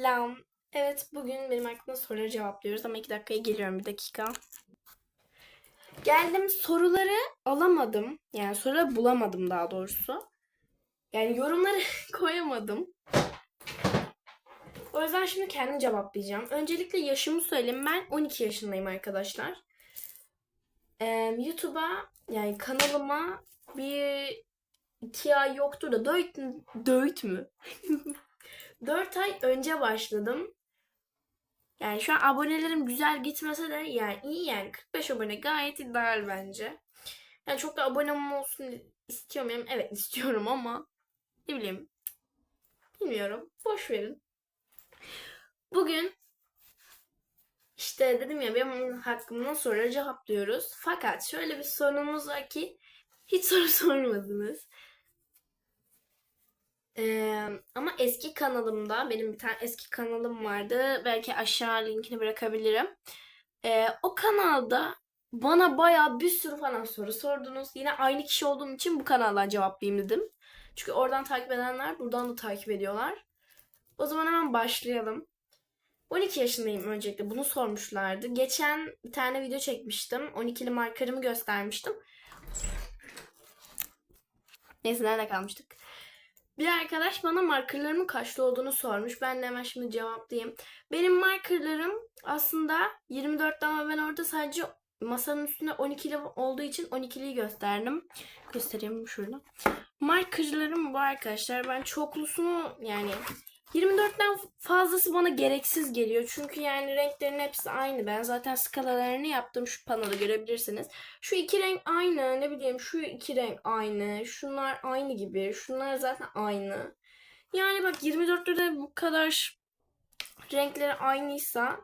Selam. Evet bugün benim aklımda soruları cevaplıyoruz ama iki dakikaya geliyorum bir dakika. Geldim soruları alamadım. Yani soruları bulamadım daha doğrusu. Yani yorumları koyamadım. O yüzden şimdi kendim cevaplayacağım. Öncelikle yaşımı söyleyeyim. Ben 12 yaşındayım arkadaşlar. Ee, YouTube'a yani kanalıma bir iki ay yoktur da dört, dört mü? 4 ay önce başladım. Yani şu an abonelerim güzel gitmese de yani iyi yani 45 abone gayet ideal bence. Yani çok da abonem olsun istiyor muyum? Evet istiyorum ama ne bileyim bilmiyorum. Boş verin. Bugün işte dedim ya benim hakkımda soruları cevaplıyoruz. Fakat şöyle bir sorunumuz var ki hiç soru sormadınız. Ee, ama eski kanalımda benim bir tane eski kanalım vardı. Belki aşağı linkini bırakabilirim. Ee, o kanalda bana bayağı bir sürü falan soru sordunuz. Yine aynı kişi olduğum için bu kanaldan cevaplayayım dedim. Çünkü oradan takip edenler buradan da takip ediyorlar. O zaman hemen başlayalım. 12 yaşındayım öncelikle. Bunu sormuşlardı. Geçen bir tane video çekmiştim. 12'li markerımı göstermiştim. Neyse nerede kalmıştık? Bir arkadaş bana markerlarımın kaçlı olduğunu sormuş. Ben de hemen şimdi cevaplayayım. Benim markerlarım aslında 24'te ama ben orada sadece masanın üstünde 12'li olduğu için 12'liyi gösterdim. Göstereyim şurada. Markerlarım bu arkadaşlar. Ben çoklusunu yani 24'ten fazlası bana gereksiz geliyor. Çünkü yani renklerin hepsi aynı. Ben zaten skalalarını yaptım. Şu panoda görebilirsiniz. Şu iki renk aynı. Ne bileyim şu iki renk aynı. Şunlar aynı gibi. Şunlar zaten aynı. Yani bak 24'te de bu kadar renkleri aynıysa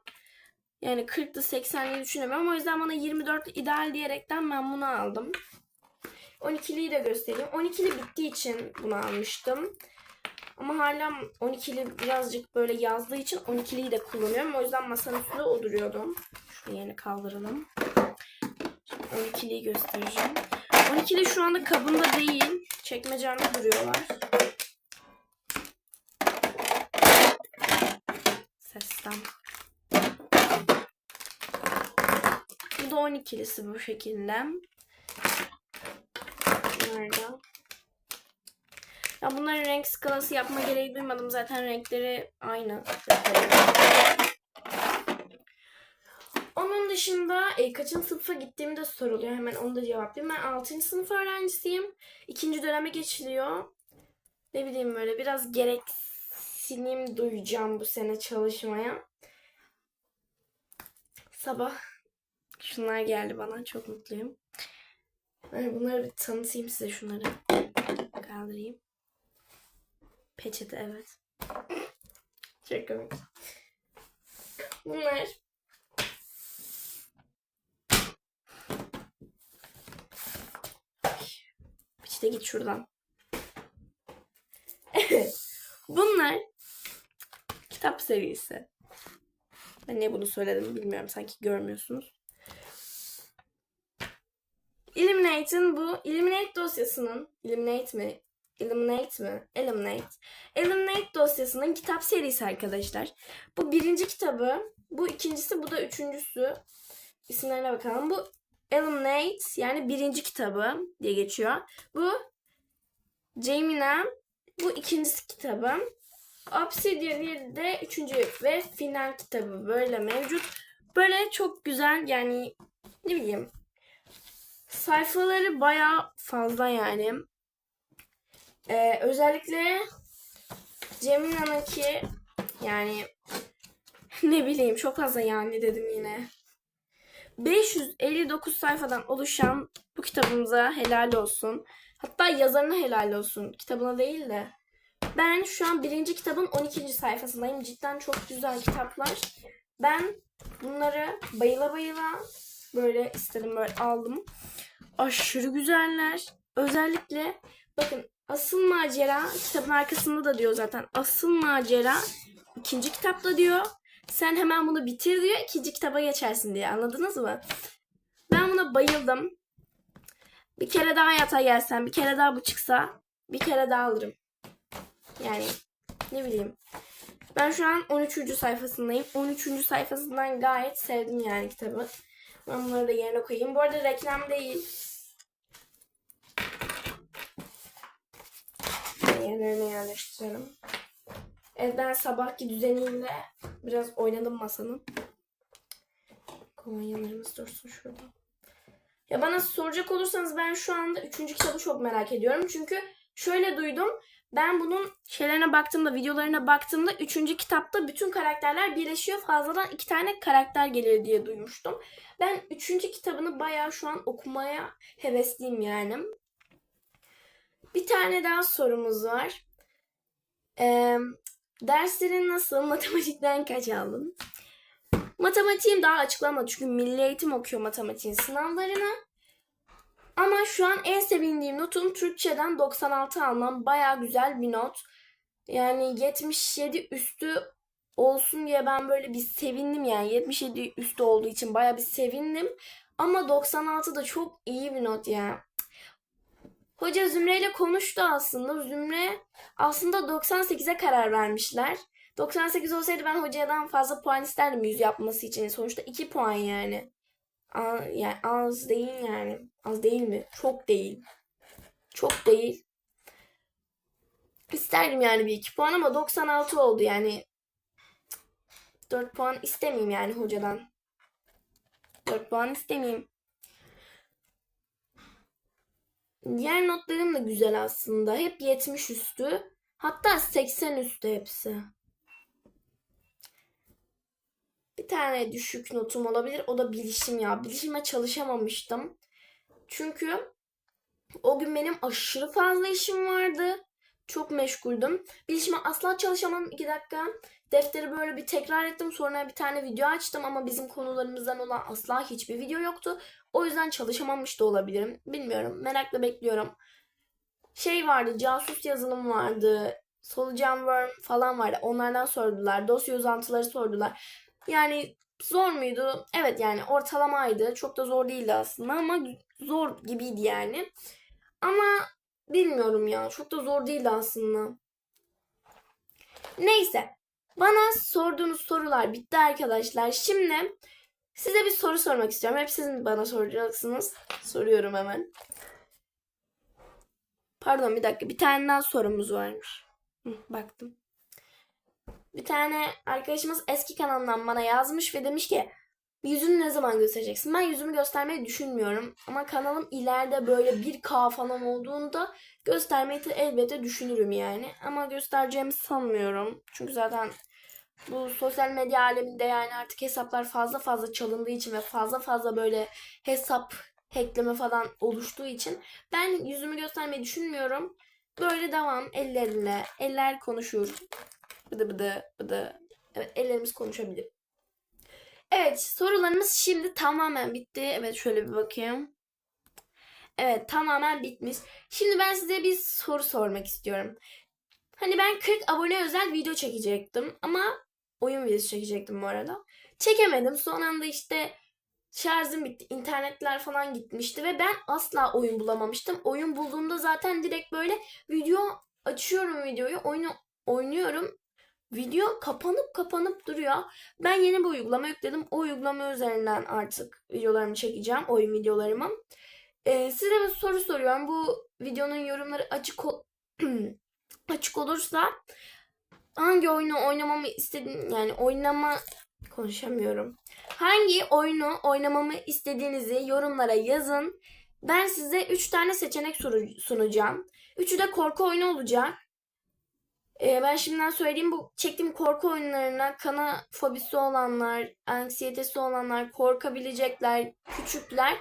yani 40'lı 80'li düşünemiyorum. O yüzden bana 24 ideal diyerekten ben bunu aldım. 12'liyi de göstereyim. 12'li bittiği için bunu almıştım. Ama hala 12'li birazcık böyle yazdığı için 12'liyi de kullanıyorum. O yüzden masanın üstünde o duruyordu. Şunu yeni kaldıralım. Şimdi 12'liyi göstereceğim. 12'li şu anda kabında değil. Çekmecemde duruyorlar. Sesten. Bu da 12'lisi bu şekilde. Nerede? Ya bunların renk skalası yapma gereği duymadım. Zaten renkleri aynı. Onun dışında e, kaçıncı sınıfa gittiğimde soruluyor. Hemen onu da cevaplayayım. Ben 6. sınıf öğrencisiyim. İkinci döneme geçiliyor. Ne bileyim böyle biraz gereksinim duyacağım bu sene çalışmaya. Sabah şunlar geldi bana. Çok mutluyum. Bunları bir tanıtayım size şunları. Kaldırayım. Peçete evet. Çok komik. Bunlar Peçete git şuradan. Bunlar kitap serisi. Ben niye bunu söyledim bilmiyorum. Sanki görmüyorsunuz. Illuminate'in bu Illuminate dosyasının Illuminate mi? Illuminate mi? Eliminate. Eliminate dosyasının kitap serisi arkadaşlar. Bu birinci kitabı. Bu ikincisi. Bu da üçüncüsü. İsimlerine bakalım. Bu Eliminate yani birinci kitabı diye geçiyor. Bu Jamina. Bu ikincisi kitabı. Obsidian de üçüncü ve final kitabı böyle mevcut. Böyle çok güzel yani ne bileyim sayfaları baya fazla yani. Ee, özellikle Cemina'nınki yani ne bileyim çok fazla yani dedim yine. 559 sayfadan oluşan bu kitabımıza helal olsun. Hatta yazarına helal olsun. Kitabına değil de. Ben şu an birinci kitabın 12. sayfasındayım. Cidden çok güzel kitaplar. Ben bunları bayıla bayıla böyle istedim böyle aldım. Aşırı güzeller. Özellikle bakın asıl macera kitabın arkasında da diyor zaten. Asıl macera ikinci kitapta diyor. Sen hemen bunu bitir diyor. ikinci kitaba geçersin diye. Anladınız mı? Ben buna bayıldım. Bir kere daha yata gelsen, bir kere daha bu çıksa, bir kere daha alırım. Yani ne bileyim. Ben şu an 13. sayfasındayım. 13. sayfasından gayet sevdim yani kitabı. Ben bunları da yerine koyayım. Bu arada reklam değil. Yerlerine yerleştirelim. Evden sabahki düzeniyle biraz oynadım masanın. Kolonyalarımız dursun şurada. Ya bana soracak olursanız ben şu anda üçüncü kitabı çok merak ediyorum. Çünkü şöyle duydum. Ben bunun şeylerine baktığımda, videolarına baktığımda üçüncü kitapta bütün karakterler birleşiyor. Fazladan iki tane karakter gelir diye duymuştum. Ben üçüncü kitabını bayağı şu an okumaya hevesliyim yani. Bir tane daha sorumuz var. Ee, derslerin nasıl? Matematikten kaç aldın? Matematiğim daha açıklamadı çünkü milli eğitim okuyor matematiğin sınavlarını. Ama şu an en sevindiğim notum Türkçeden 96 almam. Baya güzel bir not. Yani 77 üstü olsun diye ben böyle bir sevindim yani. 77 üstü olduğu için baya bir sevindim. Ama 96 da çok iyi bir not yani. Hoca Zümre ile konuştu aslında. Zümre aslında 98'e karar vermişler. 98 olsaydı ben hocadan fazla puan isterdim 100 yapması için. Sonuçta 2 puan yani. A- yani az değil yani. Az değil mi? Çok değil. Çok değil. İsterdim yani bir 2 puan ama 96 oldu yani. 4 puan istemeyeyim yani hocadan. 4 puan istemeyeyim. Diğer notlarım da güzel aslında. Hep 70 üstü. Hatta 80 üstü hepsi. Bir tane düşük notum olabilir. O da bilişim ya. Bilişime çalışamamıştım. Çünkü o gün benim aşırı fazla işim vardı. Çok meşguldüm. Bilişime asla çalışamadım. 2 dakika defteri böyle bir tekrar ettim. Sonra bir tane video açtım ama bizim konularımızdan olan asla hiçbir video yoktu. O yüzden çalışamamış da olabilirim. Bilmiyorum. Merakla bekliyorum. Şey vardı. Casus yazılım vardı. Solucan Worm falan vardı. Onlardan sordular. Dosya uzantıları sordular. Yani zor muydu? Evet yani ortalamaydı. Çok da zor değildi aslında ama zor gibiydi yani. Ama bilmiyorum ya. Çok da zor değildi aslında. Neyse. Bana sorduğunuz sorular bitti arkadaşlar. Şimdi size bir soru sormak istiyorum. Hep siz bana soracaksınız. Soruyorum hemen. Pardon bir dakika. Bir tane daha sorumuz varmış. Hı, baktım. Bir tane arkadaşımız eski kanalından bana yazmış ve demiş ki yüzünü ne zaman göstereceksin? Ben yüzümü göstermeyi düşünmüyorum. Ama kanalım ileride böyle 1K falan olduğunda göstermeyi de elbette düşünürüm yani. Ama göstereceğimi sanmıyorum. Çünkü zaten bu sosyal medya aleminde yani artık hesaplar fazla fazla çalındığı için ve fazla fazla böyle hesap hackleme falan oluştuğu için ben yüzümü göstermeyi düşünmüyorum. Böyle devam ellerimle. Eller konuşur. Bıdı bıdı bıdı. Evet ellerimiz konuşabilir. Evet sorularımız şimdi tamamen bitti. Evet şöyle bir bakayım. Evet tamamen bitmiş. Şimdi ben size bir soru sormak istiyorum. Hani ben 40 abone özel video çekecektim ama oyun videosu çekecektim bu arada. Çekemedim. Son anda işte şarjım bitti. internetler falan gitmişti ve ben asla oyun bulamamıştım. Oyun bulduğumda zaten direkt böyle video açıyorum videoyu, oyunu oynuyorum. Video kapanıp kapanıp duruyor. Ben yeni bir uygulama yükledim. O uygulama üzerinden artık videolarımı çekeceğim. Oyun videolarımı. Ee, size bir soru soruyorum. Bu videonun yorumları açık açık olursa hangi oyunu oynamamı istediğin yani oynama konuşamıyorum. Hangi oyunu oynamamı istediğinizi yorumlara yazın. Ben size 3 tane seçenek sunacağım. Üçü de korku oyunu olacak. Ee, ben şimdiden söyleyeyim bu çektiğim korku oyunlarına kana fobisi olanlar, anksiyetesi olanlar, korkabilecekler, küçükler.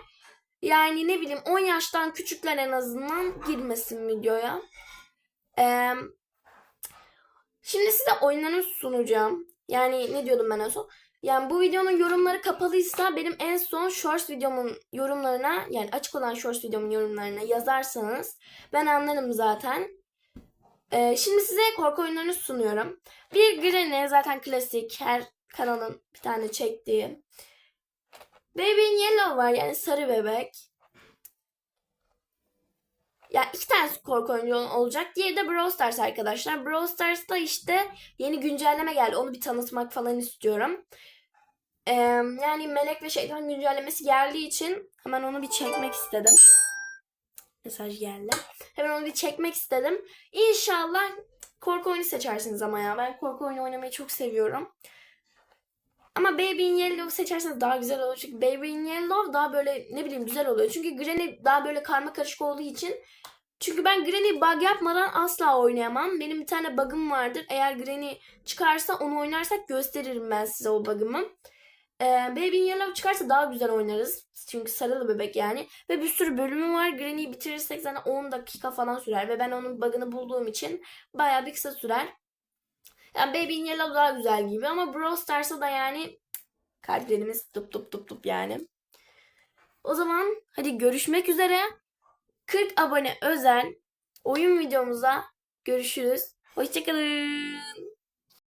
Yani ne bileyim 10 yaştan küçükler en azından girmesin videoya. Ee, şimdi size oyunlarını sunacağım. Yani ne diyordum ben en son? Yani bu videonun yorumları kapalıysa benim en son shorts videomun yorumlarına yani açık olan shorts videomun yorumlarına yazarsanız ben anlarım zaten. Ee, şimdi size korku oyunlarını sunuyorum. Bir Granny zaten klasik her kanalın bir tane çektiği. Baby in Yellow var yani sarı bebek. Ya iki tane korku oyunu olacak. Diğeri de Brawl Stars arkadaşlar. Brawl Stars'ta işte yeni güncelleme geldi. Onu bir tanıtmak falan istiyorum. Ee, yani Melek ve Şeytan güncellemesi geldiği için hemen onu bir çekmek istedim. Mesaj geldi. Hemen onu bir çekmek istedim. İnşallah korku oyunu seçersiniz ama ya. Ben korku oyunu oynamayı çok seviyorum. Ama Baby in Yellow seçerseniz daha güzel olur. Çünkü Baby in Yellow daha böyle ne bileyim güzel oluyor. Çünkü Granny daha böyle karma karışık olduğu için. Çünkü ben Granny bug yapmadan asla oynayamam. Benim bir tane bug'ım vardır. Eğer Granny çıkarsa onu oynarsak gösteririm ben size o bug'ımı. Ee, Baby in Yellow çıkarsa daha güzel oynarız. Çünkü sarılı bebek yani. Ve bir sürü bölümü var. Granny'yi bitirirsek zaten 10 dakika falan sürer. Ve ben onun bug'ını bulduğum için bayağı bir kısa sürer. Yani Baby in Yellow daha güzel gibi ama Brawl Stars'a da yani kalplerimiz tup tup tup tup yani. O zaman hadi görüşmek üzere. 40 abone özel oyun videomuza görüşürüz. Hoşçakalın.